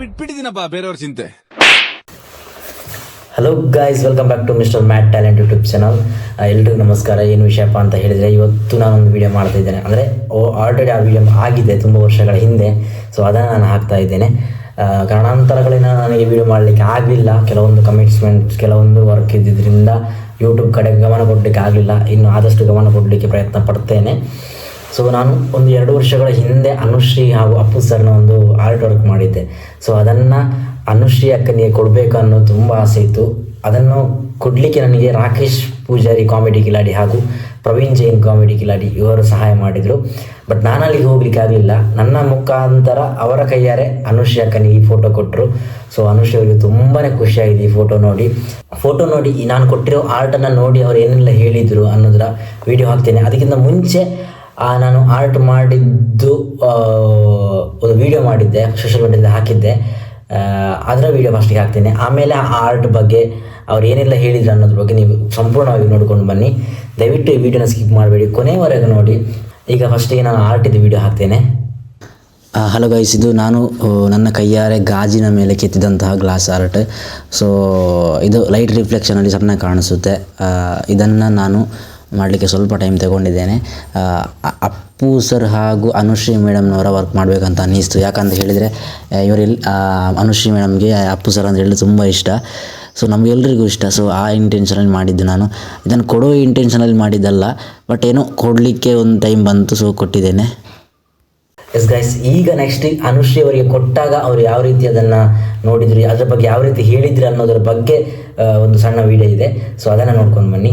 ಬಿಟ್ಬಿಟ್ಟಿದ್ದೀನಪ್ಪ ಬೇರೆಯವ್ರ ಚಿಂತೆ. Hello guys welcome back to mister Matt talent YouTube channel ಎಲ್ರಿಗೂ ನಮಸ್ಕಾರ. ಏನು ವಿಷಯಪ್ಪ ಅಂತ ಹೇಳಿದರೆ, ಇವತ್ತು ನಾನೊಂದು ವಿಡಿಯೋ ಮಾಡ್ತಾ ಇದ್ದೇನೆ. ಅಂದರೆ ಆಲ್ರೆಡಿ ಆ ವಿಡಿಯೋ ಆಗಿದೆ, ತುಂಬ ವರ್ಷಗಳ ಹಿಂದೆ. ಸೊ ಅದನ್ನು ನಾನು ಹಾಕ್ತಾ ಇದ್ದೇನೆ. ಕಾರಣಾಂತರಗಳಿಂದ ನನಗೆ ವಿಡಿಯೋ ಮಾಡಲಿಕ್ಕೆ ಆಗಲಿಲ್ಲ. ಕೆಲವೊಂದು ಕಮಿಟ್ಸ್ಮೆಂಟ್ಸ್ ಕೆಲವೊಂದು ವರ್ಕ್ ಇದ್ದಿದ್ದರಿಂದ ಯೂಟ್ಯೂಬ್ ಕಡೆ ಗಮನ ಕೊಡಲಿಕ್ಕೆ ಆಗಲಿಲ್ಲ. ಇನ್ನು ಆದಷ್ಟು ಗಮನ ಕೊಡಲಿಕ್ಕೆ ಪ್ರಯತ್ನ ಪಡ್ತೇನೆ. ಸೊ ನಾನು ಒಂದು ಎರಡು ವರ್ಷಗಳ ಹಿಂದೆ ಅನುಶ್ರೀ ಹಾಗೂ ಅಪ್ಪು ಸರ್ನ ಒಂದು ಆರ್ಟ್ ವರ್ಕ್ ಮಾಡಿದ್ದೆ. ಸೊ ಅದನ್ನು ಅನುಶ್ರೀ ಅಕ್ಕನಿಗೆ ಕೊಡಬೇಕು ಅನ್ನೋ ತುಂಬ ಆಸೆ ಇತ್ತು. ಅದನ್ನು ಕೊಡಲಿಕ್ಕೆ ನನಗೆ ರಾಕೇಶ್ ಪೂಜಾರಿ ಕಾಮಿಡಿ ಕಿಲಾಡಿ ಹಾಗೂ ಪ್ರವೀಣ್ ಜೈನ್ ಕಾಮಿಡಿ ಕಿಲಾಡಿ ಇವರು ಸಹಾಯ ಮಾಡಿದರು. ಬಟ್ ನಾನು ಅಲ್ಲಿಗೆ ಹೋಗ್ಲಿಕ್ಕೆ ಆಗಲಿಲ್ಲ. ನನ್ನ ಮುಖಾಂತರ ಅವರ ಕೈಯಾರೆ ಅನುಶ್ರೀ ಅಕ್ಕನಿಗೆ ಈ ಫೋಟೋ ಕೊಟ್ಟರು ಸೊ ಅನುಶ್ರೀ ಅವರಿಗೆ ತುಂಬಾ ಖುಷಿಯಾಗಿದೆ ಈ ಫೋಟೋ ನೋಡಿ. ಫೋಟೋ ನೋಡಿ ನಾನು ಕೊಟ್ಟಿರೋ ಆರ್ಟನ್ನು ನೋಡಿ ಅವರು ಏನೆಲ್ಲ ಹೇಳಿದರು ಅನ್ನೋದರ ವಿಡಿಯೋ ಹಾಕ್ತೇನೆ. ಅದಕ್ಕಿಂತ ಮುಂಚೆ ಆ, ನಾನು ಆರ್ಟ್ ಮಾಡಿದ್ದು ಒಂದು ವಿಡಿಯೋ ಮಾಡಿದ್ದೆ ಸೋಷಿಯಲ್ ಮೀಡಿಯಾದಲ್ಲಿ ಹಾಕಿದ್ದೆ. ಅದರ ವಿಡಿಯೋ ಫಸ್ಟಿಗೆ ಹಾಕ್ತೇನೆ. ಆಮೇಲೆ ಆ ಆರ್ಟ್ ಬಗ್ಗೆ ಅವ್ರು ಏನೆಲ್ಲ ಹೇಳಿದ್ರು ಅನ್ನೋದ್ರ ಬಗ್ಗೆ ನೀವು ಸಂಪೂರ್ಣವಾಗಿ ನೋಡ್ಕೊಂಡು ಬನ್ನಿ. ದಯವಿಟ್ಟು ಈ ವಿಡಿಯೋನ ಸ್ಕಿಪ್ ಮಾಡಬೇಡಿ. ಕೊನೆಯವರೆಗೂ ನೋಡಿ. ಈಗ ಫಸ್ಟಿಗೆ ನಾನು ಆರ್ಟಿದ್ದು ವಿಡಿಯೋ ಹಾಕ್ತೇನೆ. ಹಲೋ ಗೈಸ್ ಇದು ನಾನು ನನ್ನ ಕೈಯಾರೆ ಗಾಜಿನ ಮೇಲೆ ಕೆತ್ತಿದಂತಹ ಗ್ಲಾಸ್ ಆರ್ಟ್ ಸೊ ಇದು ಲೈಟ್ ರಿಫ್ಲೆಕ್ಷನಲ್ಲಿ ಸಣ್ಣ ಕಾಣಿಸುತ್ತೆ. ಇದನ್ನು ನಾನು ಮಾಡಲಿಕ್ಕೆ ಸ್ವಲ್ಪ ಟೈಮ್ ತಗೊಂಡಿದ್ದೇನೆ. ಅಪ್ಪು ಸರ್ ಹಾಗೂ ಅನುಶ್ರೀ ಮೇಡಮ್ನವರ ವರ್ಕ್ ಮಾಡಬೇಕಂತ ಅನ್ನಿಸ್ತು. ಯಾಕಂತ ಹೇಳಿದರೆ ಇವರೆಲ್ಲ ಅನುಶ್ರೀ ಮೇಡಮ್ಗೆ ಅಪ್ಪು ಸರ್ ಅಂತ ಹೇಳಿ ತುಂಬ ಇಷ್ಟ. ಸೊ ನಮಗೆಲ್ಲರಿಗೂ ಇಷ್ಟ. ಸೊ ಆ ಇಂಟೆನ್ಷನಲ್ಲಿ ಮಾಡಿದ್ದು ನಾನು. ಇದನ್ನು ಕೊಡೋ ಇಂಟೆನ್ಷನಲ್ಲಿ ಮಾಡಿದ್ದಲ್ಲ ಬಟ್ ಏನೋ ಕೊಡಲಿಕ್ಕೆ ಒಂದು ಟೈಮ್ ಬಂತು ಸೊ ಕೊಟ್ಟಿದ್ದೇನೆ. ಎಸ್ ಗೈಸ್ ಈಗ ನೆಕ್ಸ್ಟ್ ಅನುಶ್ರೀ ಅವರಿಗೆ ಕೊಟ್ಟಾಗ ಅವರು ಯಾವ ರೀತಿ ಅದನ್ನು ನೋಡಿದ್ರು, ಅದ್ರ ಬಗ್ಗೆ ಯಾವ ರೀತಿ ಹೇಳಿದ್ರು ಅನ್ನೋದ್ರ ಬಗ್ಗೆ ಒಂದು ಸಣ್ಣ ವಿಡಿಯೋ ಇದೆ. ಸೊ ಅದನ್ನು ನೋಡ್ಕೊಂಡು ಬನ್ನಿ.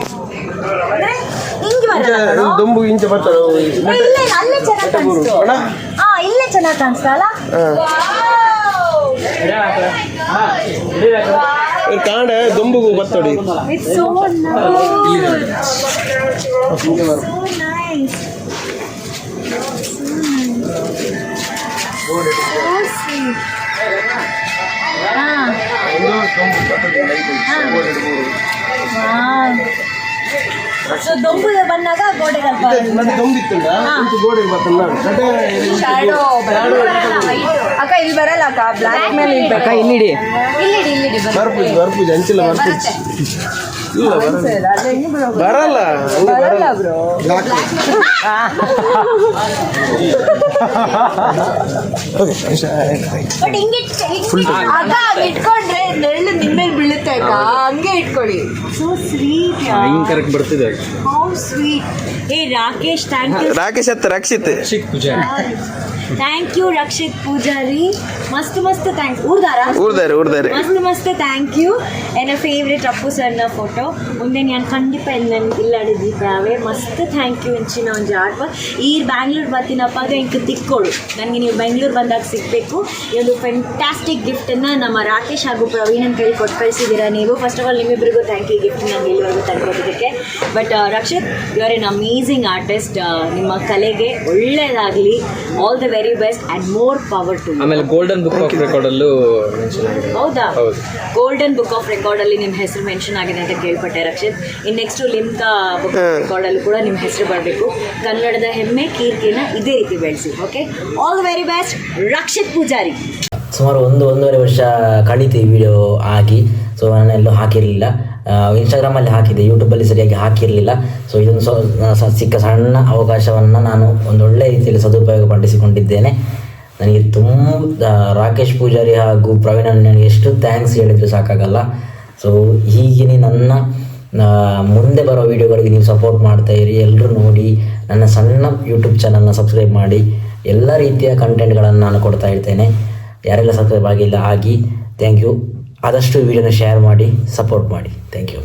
ಬಂದಿದೆ ಹಿಂಗೆ ಬರಲ್ಲ ದುಂಬು ಇಂಚ ಬರ್ತಾರ ಇಲ್ಲೇ ಅಲ್ಲೇ ಚೆನ್ನಾಗಿ ಕಾಣಿಸ್ತು ಹಾ ಇಲ್ಲೇ ಚೆನ್ನಾಗಿ ಕಾಣಿಸ್ತಲ್ಲ ಕಾಂಡ ದುಂಬುಗು ಬತ್ತಡಿ It's so nice. So nice. So ದೊಂಬು ಬಂದಾಗ ಗೋಡೆಗೆ ಅಲ್ಪ ಮತ್ತೆ ದುಂಬಿತ್ತುಂಡ ಇಂಚ ಗೋಡೆ ಬರ್ತಲ್ಲ ಶಾಡೋ ಅಕ್ಕ ಇಲ್ಲಿ ಬರಲ್ಲ ಅಕ್ಕ. ಬ್ಲಾಕ್ ಮೇಲೆ ಅಕ್ಕ ಇಲ್ಲಿಡಿ. ಇಲ್ಲಿಡಿ ಇಲ್ಲಿಡಿ ಬರ್ಪೂಜ್ ಬರ್ಪೂಜ್ ಅಂಚಿಲ್ಲ ಬರ್ಪೂಜ್. ಇಲ್ಲ ಬರಲ್ಲ. ಬರಲ್ಲ ಹಂಗೆ ಬಟ್ ಹಿಂಗೆ ಹಂಗೆ ಇಟ್ಕೊಂಡ್ರೆ ನೆರಳು ನಿಮ್ಮೇಲೆ ಬೀಳುತ್ತೆ ಅಕ್ಕ ಹಂಗೆ ಇಟ್ಕೊಳ್ಳಿ. ಸೊ ಸ್ವೀಟ್ ಕರೆಕ್ಟ್ ಬರ್ತಿದೆ. ಹೌ ಸ್ವೀಟ್ ಏ ರಾಕೇಶ್ ಥ್ಯಾಂಕ್ ಯು ರಾಕೇಶ್ ಹತ್ತ ರಕ್ಷಿತ್. ಥ್ಯಾಂಕ್ ಯು ರಕ್ಷಿತ್ ಪೂಜಾರಿ ಮಸ್ತ್ ಮಸ್ತ್ ಥ್ಯಾಂಕ್ ಊರ್ದಾರ? ಊರ್ದಾರ ಮಸ್ತ್ ಮಸ್ತ್ ಥ್ಯಾಂಕ್ ಯು ಎನ್ ಫೇವ್ರೇಟ್ ಅಪ್ಪು ಸರ್ನ ಫೋಟೋ ಮುಂದೆ ನಾನು ಖಂಡಿತ ಇಲ್ಲಿ ನನಗೆ ಇಲ್ಲಾಡಿ ದೀಪಾವೆ ಮಸ್ತ್ ಥ್ಯಾಂಕ್ ಯು ಇಂಚಿನ ಒಂದು ಆಡ್ವ ಈ ಬ್ಯಾಂಗ್ಳೂರ್ ಬರ್ತೀನಪ್ಪ ಅಂದರೆ ಇಂಕ್ ತಿಕ್ಕೋಳು. ನನಗೆ ನೀವು ಬೆಂಗ್ಳೂರ್ ಬಂದಾಗ ಸಿಗಬೇಕು. ಈ ಒಂದು ಫ್ಯಾಂಟಾಸ್ಟಿಕ್ ಗಿಫ್ಟ್ ಅನ್ನ ನಮ್ಮ ರಾಕೇಶ್ ಹಾಗೂ ಪ್ರವೀಣ್ ಅಂತ ಹೇಳಿ ಕೊಟ್ಟು ಕಳಿಸಿದ್ದೀರಾ ನೀವು. ಫಸ್ಟ್ ಆಫ್ ಆಲ್ ನಿಮ್ಮಿಬ್ಬರಿಗೂ ಥ್ಯಾಂಕ್ ಯು ಗಿಫ್ಟ್ ನನಗೆ ಇಲ್ಲಿವರೆಗೂ ತಂದ್ಕೊಟ್ಟಿದ್ದಕ್ಕೆ but Rakshith you are an amazing artist ನಿಮ್ಮ ಕಲೆಗೆ ಒಳ್ಳೆಯದಾಗಲಿ all the very best and more power to ಆಮೇಲೆ ಗೋಲ್ಡನ್ ಬುಕ್ ಆಫ್ ರೆಕಾರ್ಡ್ ಅಲ್ಲೂ ಮೆನ್ಷನ್ ಆಗಿದೆ. ಹೌದಾ? ಹೌದು. ಗೋಲ್ಡನ್ ಬುಕ್ ಆಫ್ ರೆಕಾರ್ಡ್ ಅಲ್ಲಿ ನಿಮ್ಮ ಹೆಸರು ಮೆನ್ಷನ್ ಆಗಿದೆ ಅಂತ ಕೇಳ್ಪಟ್ಟೆ Rakshith. In next Limca book of record ಅಲ್ಲಿ ಕೂಡ ನಿಮ್ಮ ಹೆಸರು ಬರಬೇಕು. ಕನ್ನಡದ ಹೆಮ್ಮೆ ಕೀರ್ತಿನ ಇದೇ ರೀತಿ ಬೆಳೆಸಿ okay all the very best Rakshith Poojari. ಸುಮಾರು ಒಂದು ಒಂದೂವರೆ ವರ್ಷ ಕಳೀತು ಈ ವಿಡಿಯೋ ಆಗಿ ಸೊ ನಾನೆಲ್ಲೂ ಹಾಕಿರಲಿಲ್ಲ. ಇನ್ಸ್ಟಾಗ್ರಾಮಲ್ಲಿ ಹಾಕಿದೆ ಯೂಟ್ಯೂಬಲ್ಲಿ ಸರಿಯಾಗಿ ಹಾಕಿರಲಿಲ್ಲ. ಸೊ ಇದೊಂದು ಸೊ ಸಿಕ್ಕ ಸಣ್ಣ ಅವಕಾಶವನ್ನು ನಾನು ಒಂದು ಒಳ್ಳೆಯ ರೀತಿಯಲ್ಲಿ ಸದುಪಯೋಗ ಪಡಿಸಿಕೊಂಡಿದ್ದೇನೆ. ನನಗೆ ತುಂಬ ರಾಕೇಶ್ ಪೂಜಾರಿ ಹಾಗೂ ಪ್ರವೀಣ್ ನನಗೆ ಎಷ್ಟು ಥ್ಯಾಂಕ್ಸ್ ಹೇಳಿದ್ರು ಸಾಕಾಗಲ್ಲ. ಸೊ ಹೀಗೆ ನನ್ನ ಮುಂದೆ ಬರೋ ವೀಡಿಯೋಗಳಿಗೆ ನೀವು ಸಪೋರ್ಟ್ ಮಾಡ್ತಾ ಇರಿ. ಎಲ್ಲರೂ ನೋಡಿ, ನನ್ನ ಸಣ್ಣ ಯೂಟ್ಯೂಬ್ ಚಾನಲ್ನ ಸಬ್ಸ್ಕ್ರೈಬ್ ಮಾಡಿ. ಎಲ್ಲ ರೀತಿಯ ಕಂಟೆಂಟ್ಗಳನ್ನು ನಾನು ಕೊಡ್ತಾ ಇರ್ತೇನೆ. ಯಾರೆಲ್ಲ ಸಬ್ಸ್ಕ್ರೈಬ್ ಆಗಿಲ್ಲ, ಆಗಿ. ಥ್ಯಾಂಕ್ ಯು ಆದಷ್ಟು ವಿಡಿಯೋನ ಶೇರ್ ಮಾಡಿ ಸಪೋರ್ಟ್ ಮಾಡಿ. Thank you